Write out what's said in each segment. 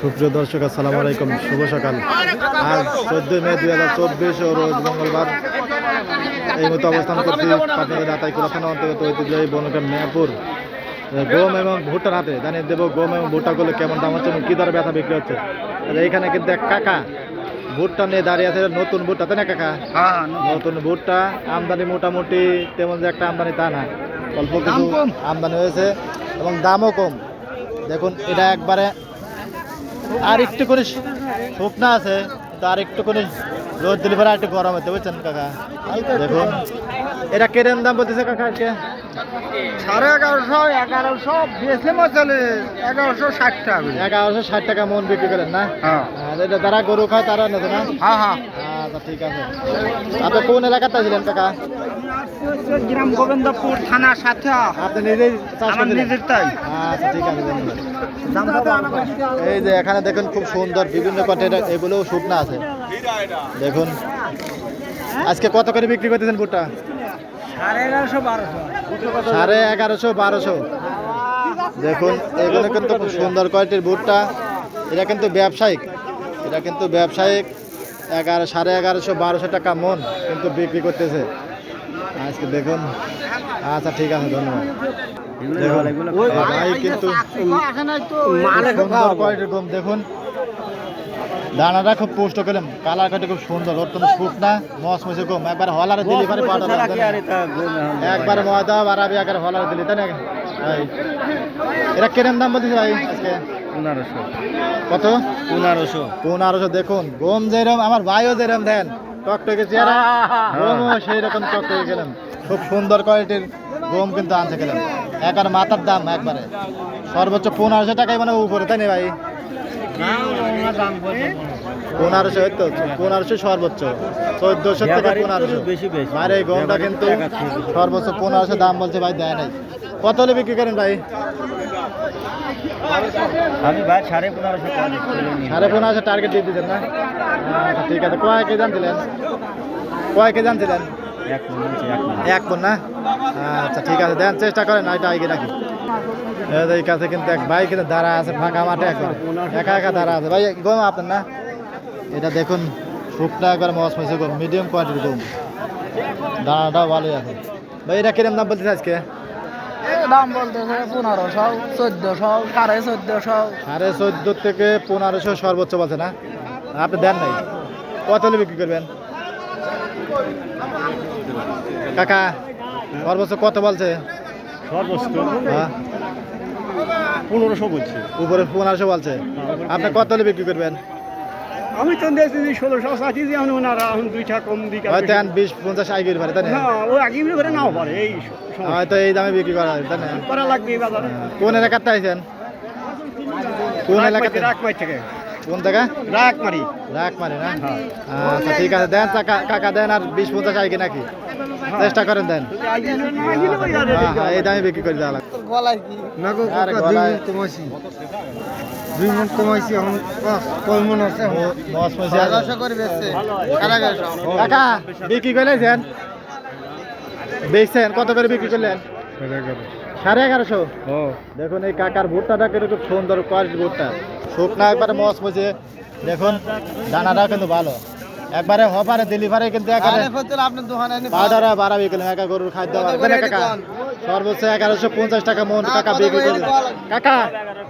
সুপ্রিয় দর্শক আসসালামু আলাইকুম। শুভ সকাল। আজ চোদ্দই মে দুই হাজার চব্বিশ ও রোজ মঙ্গলবার। এই মতো অবস্থান করছি পাটনাদের আতাইকুলা থানা অন্তর্গত ঐতিহ্যবাহী বনগ্রাম মেয়াপুর। গম এবং ভুট্টার হাতে জানিয়ে দেবো গম এবং ভুট্টা করলে কেমন দাম হচ্ছে এবং কী দরে ব্যথা বিক্রি হচ্ছে। আর এইখানে কিন্তু এক কাকা ভুট্টা নিয়ে দাঁড়িয়ে আছে নতুন ভুট্টা তাই না কাকা? নতুন। ভুট্টা আমদানি মোটামুটি তেমন যে একটা আমদানি তা না। অল্প কিছু আমদানি হয়েছে এবং দামও কম। দেখুন এটা একবারে আর একটু করে শুকনা আছে তো আর একটু করে রোদ দিলে পরে একটু গরম হতে বুঝছেন কাকা? দেখুন। এটা কেরেন দাম বলতেছে কাকা আজকে? সাড়ে এগারোশো এগারোশো ষাট টাকা এগারোশো ষাট টাকা মন বিক্রি করেন না? হ্যাঁ। আর এটা যারা গরু খায় তারা নেবে না? হ্যাঁ হ্যাঁ। আচ্ছা ঠিক আছে। আপনি কোন এলাকাতে ছিলেন কাকা? গ্রাম গোবিন্দপুর থানা সাথে। আপনি নিজেই? নিজের তাই। আচ্ছা। এই যে এখানে দেখুন খুব সুন্দর বিভিন্ন কন্টেনার এগুলোও শুকনা আছে। দেখুন। আজকে কত করে বিক্রি করতেছেন ভুট্টা? সাড়ে এগারোশো, বারোশো। দেখুন, এগুলো কিন্তু খুব সুন্দর কোয়ালিটির ভুট্টা। এটা কিন্তু ব্যবসায়িক। এটা কিন্তু ব্যবসায়িক। এগারো, সাড়ে এগারোশো, বারোশো টাকা মন কিন্তু বিক্রি করতেছে। আজকে দেখুন। আচ্ছা ঠিক আছে, ধন্যবাদ। দেখুন, ভাই কিন্তু সুন্দর কোয়ালিটির গম দেখুন। দানাটা খুব পুষ্ট করলাম কালার কাটে খুব সুন্দর অত্যন্ত শুকনা মস মসে গম একবার হলারে দিলি পারে একবার ময়দা বাড়াবি একবার হলারে দিলি তাই না ভাই এটা কিরম দাম বলতেছে ভাই আজকে? পনেরোশো। কত? পনেরোশো। পনেরোশো দেখুন গম যেরকম আমার ভাইও যেরম দেন। টকটকে চেহারা গমও সেই রকম টকটকে গেলাম। খুব সুন্দর কোয়ালিটির গম কিন্তু আনছে গেলাম একবার মাথার দাম একবারে। সর্বোচ্চ পনেরোশো টাকাই মানে উপরে তাই না ভাই? পনেরোশো এই তো পনেরোশো সর্বোচ্চ। চোদ্দশো থেকে পনেরোশো। এই গমটা কিন্তু সর্বোচ্চ পনেরোশো দাম বলছে ভাই দেয় নাই। কত হলে বিক্রি করেন ভাই? আমি ভাই সাড়ে পনেরোশো সাড়ে পনেরোশো টার্গেট দিয়ে দিচ্ছেন না? আচ্ছা ঠিক আছে। কয় কেজি আনছিলেন কয় কেজি আনছিলেন এক পন না আচ্ছা ঠিক আছে দেন চেষ্টা করেন ওইটা আগে রাখি এই এই কাছে কিন্তু এক ভাই কিন্তু দাঁড়া আছে ফাঁকা মাঠে একবার একা একা দাঁড়া আছে। ভাই গম আপনার না? এটা দেখুন শুকনা একবার মস মসে গম মিডিয়াম কোয়ালিটির গম দানাটাও ভালোই আছে। ভাই এটা কিরম দাম বলতেছে আজকে? দাম বলতেছে পনেরোশো চোদ্দশো সাড়ে চোদ্দশো। সাড়ে চোদ্দ থেকে পনেরোশো সর্বোচ্চ বলছে না? আপনি দেন নাই। কত হলে বিক্রি করবেন? কাকা সর্বোচ্চ কত বলছে? সর্বোচ্চ হ্যাঁ। পনেরোশো বলছি। উপরে পনেরোশো বলছে। আপনি কত হলে বিক্রি করবেন? আমি তো দেখছি ষোলোশো দিয়ে আমি ওনারা এখন দুইটা কম দিকে হয়তো দেন বিশ পঞ্চাশ আইগির পারে তাই না? হ্যাঁ ও আগে করে নাও পারে এই হয়তো এই দামে বিক্রি করা তাই না? করা লাগবে বাজারে। কোন এলাকাতে আইছেন? কোন এলাকাতে? থেকে। কোন জায়গা না? আচ্ছা ঠিক আছে দেন কাকা কাকা দেন আর বিশ পঞ্চাশ আইগি নাকি? চেষ্টা করেন দেন। হ্যাঁ হ্যাঁ এই দামে বিক্রি করে দেওয়া দুই মন কমাইছি। এখন কয় মন আছে কাকা বিক্রি করলেন বেচছেন কত করে বিক্রি করলেন? সাড়ে এগারোশো। দেখুন এই কাকার ভুট্টাটা কিন্তু খুব সুন্দর কোয়ালিটির ভুট্টা। শুকনা একবারে মস মজে দেখুন দানাটা কিন্তু ভালো। একবারে হপারে ডেলিভারি কিন্তু একেবারে আপনার দোকানে পাউডার বাড়াবি গেলাম একা গরুর খাদ্য কাকা সর্বোচ্চ এগারোশো পঞ্চাশ টাকা মন কাকা বিক্রি করলেন। কাকা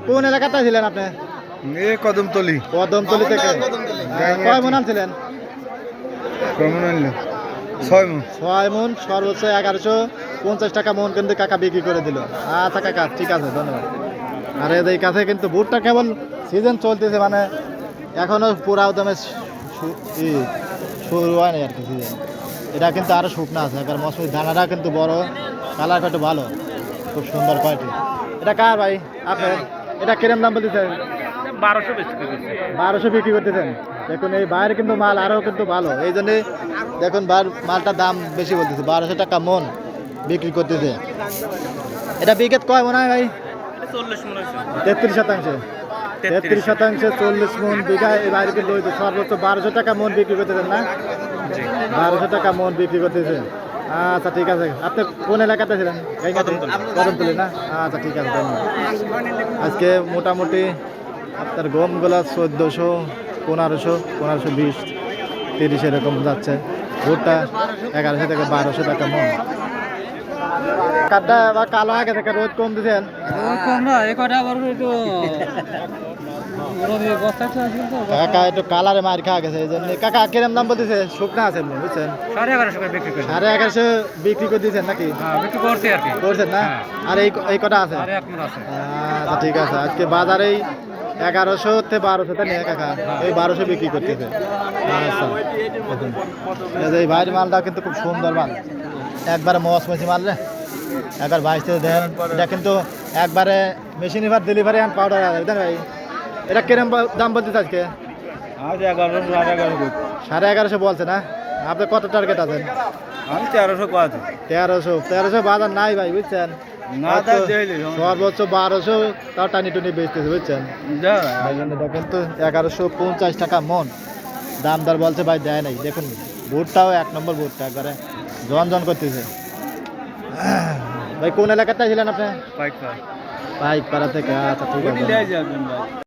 কোন এলাকাতে ছিলেন আপনি? এ কদম তলি কদমতলি থেকে। কয় মন আনছিলেন? ছয় মন ছয় মন। সর্বোচ্চ এগারোশো পঞ্চাশ টাকা মন কিন্তু কাকা বিক্রি করে দিল। আচ্ছা কাকা ঠিক আছে ধন্যবাদ। আর এই কাছে কিন্তু ভুট্টা কেবল সিজন চলতেছে মানে এখনও পুরা দামে শুরু হয়নি আর কি সিজন এটা কিন্তু আরও শুকনো আছে একবার মৌসুমি দানাটা কিন্তু বড় কালারটা একটু ভালো খুব সুন্দর কোয়ালিটি এটা কার ভাই? আপনার এটা কিরম দাম বলতেছেন? বারোশো বারোশো বিক্রি করতেছেন। দেখুন এই বাইরে কিন্তু মাল আরও কিন্তু ভালো এই জন্যে দেখুন বার মালটার দাম বেশি বলতেছে বারোশো টাকা মন বিক্রি করতেছে। এটা বিকেট কয় মনে হয় ভাই? তেত্রিশ শতাংশ। তেত্রিশ শতাংশে চল্লিশ মন বিঘায় এই কিন্তু হইতো সর্বোচ্চ বারোশো টাকা মন বিক্রি করতেছেন না? বারোশো টাকা মন বিক্রি করতেছে আচ্ছা ঠিক আছে। আপনি কোন এলাকাতে ছিলেন? কদমতলি। না? আচ্ছা ঠিক আছে ধন্যবাদ। আজকে মোটামুটি আপনার গমগুলো চোদ্দোশো পনেরোশো পনেরোশো বিশ তিরিশ এরকম যাচ্ছে। ভুট্টা এগারোশো থেকে বারোশো টাকা মন। কাঠটা বা কালো আগে থেকে রোদ কম দিচ্ছেন কম না এ কটা কাকা একটু কালারে মার খাওয়া গেছে এই জন্য। কাকা কিরম দাম বলতেছে? শুকনা আছে বুঝছেন? সাড়ে এগারোশো বিক্রি করি সাড়ে এগারোশো বিক্রি করে দিয়েছেন নাকি? হ্যাঁ বিক্রি করছি আর কি। করছেন না? আর এই এই কটা আছে? আছে। আচ্ছা ঠিক আছে। আজকে বাজারেই এগারোশো থেকে বারোশোতে নিয়ে কাকা? এই বারোশো বিক্রি করতেছে। আচ্ছা এই ভাইয়ের মালটা কিন্তু খুব সুন্দর মাল। একবারে মশমেশি মাল রে। একবার বাইশ থেকে দেন। এটা কিন্তু একবারে মেশিন এবার ডেলিভারি অ্যান্ড পাউডার বুঝলেন ভাই? এটা কিরম দাম বলতেছে আজকে? সাড়ে এগারোশো বলছে। না? আপনার কত টার্গেট আছেন? আমি তেরোশো পাচ্ছি তেরোশো তেরোশো বাজার নাই ভাই বুঝছেন? সর্বোচ্চ বারোশো তাও টানি টুনি বেচতেছে বুঝছেন? কিন্তু এগারোশো পঞ্চাশ টাকা মন। দাম দর বলছে ভাই দেয় নাই। দেখুন ভুটটাও এক নম্বর ভুটটা একবারে জন জন করতেছে। ভাই কোন এলাকাতে ছিলেন আপনি? পাইক পাইক পাইক পাড়া থেকে আচ্ছা ঠিক আছে।